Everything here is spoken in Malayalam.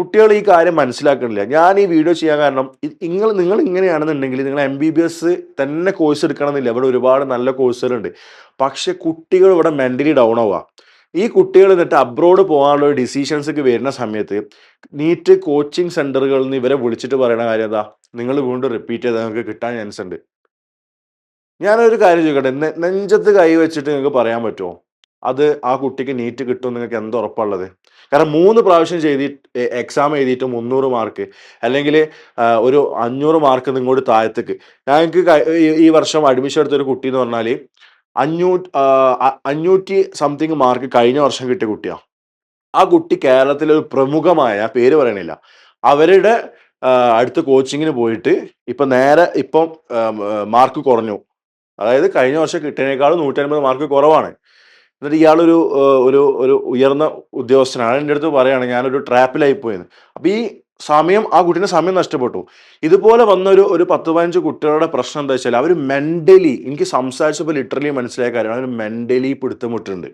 കുട്ടികൾ ഈ കാര്യം മനസ്സിലാക്കണില്ല. ഞാൻ ഈ വീഡിയോ ചെയ്യാൻ കാരണം നിങ്ങൾ നിങ്ങൾ ഇങ്ങനെയാണെന്നുണ്ടെങ്കിൽ നിങ്ങൾ എം ബി ബി എസ് തന്നെ കോഴ്സ് എടുക്കണമെന്നില്ല. ഇവിടെ ഒരുപാട് നല്ല കോഴ്സുകളുണ്ട് പക്ഷെ കുട്ടികൾ ഇവിടെ മെന്റലി ഡൗൺ ആവുക. ഈ കുട്ടികൾ എന്നിട്ട് അബ്രോഡ് പോകാനുള്ള ഡിസിഷൻസ് ഒക്കെ വരുന്ന സമയത്ത് നീറ്റ് കോച്ചിങ് സെന്ററുകളിൽ നിന്ന് ഇവരെ വിളിച്ചിട്ട് പറയുന്ന കാര്യം എന്താ? നിങ്ങൾ വീണ്ടും റിപ്പീറ്റ് ചെയ്താൽ നിങ്ങൾക്ക് കിട്ടാൻ ചാൻസ് ഉണ്ട്. ഞാനൊരു കാര്യം ചോദിക്കട്ടെ. നെഞ്ചത്ത് കൈ വെച്ചിട്ട് നിങ്ങൾക്ക് പറയാൻ പറ്റുമോ? അത് ആ കുട്ടിക്ക് നീറ്റ് കിട്ടും നിങ്ങൾക്ക് എന്ത് ഉറപ്പുള്ളത് കാരണം മൂന്ന് പ്രാവശ്യം ചെയ്തി എക്സാം എഴുതിയിട്ട് മുന്നൂറ് മാർക്ക് അല്ലെങ്കിൽ ഒരു അഞ്ഞൂറ് മാർക്ക് നിങ്ങോട്ട് താഴത്തേക്ക്. ഞങ്ങൾക്ക് ഈ- വർഷം അഡ്മിഷൻ എടുത്തൊരു കുട്ടി എന്ന് പറഞ്ഞാൽ അഞ്ഞൂറ്റി അഞ്ഞൂറ്റി സംതിങ് മാർക്ക് കഴിഞ്ഞ വർഷം കിട്ടിയ കുട്ടിയാണ് ആ കുട്ടി കേരളത്തിലെ ഒരു പ്രമുഖമായ പേര് പറയണില്ല അവരുടെ അടുത്ത കോച്ചിങ്ങിന് പോയിട്ട് ഇപ്പം നേരെ ഇപ്പം മാർക്ക് കുറഞ്ഞു. അതായത് കഴിഞ്ഞ വർഷം കിട്ടിയതിനേക്കാളും നൂറ്റി അൻപത് മാർക്ക് കുറവാണ്. എന്നിട്ട് ഇയാളൊരു ഒരു ഒരു ഉയർന്ന ഉദ്യോഗസ്ഥനാണ്. എന്റെ അടുത്ത് പറയുകയാണ് ഞാനൊരു ട്രാപ്പിലായി പോയത് അപ്പോൾ ഈ സമയം ആ കുട്ടീന്റെ സമയം നഷ്ടപ്പെട്ടു. ഇതുപോലെ വന്നൊരു ഒരു പത്ത് പതിനഞ്ച് കുട്ടികളുടെ പ്രശ്നം എന്താ വെച്ചാൽ അവർ മെന്റലി എനിക്ക് സംസാരിച്ചപ്പോൾ ലിറ്ററലി മനസ്സിലായ കാര്യമാണ് അവർ മെന്റലി പിടുത്തമിട്ടുണ്ട്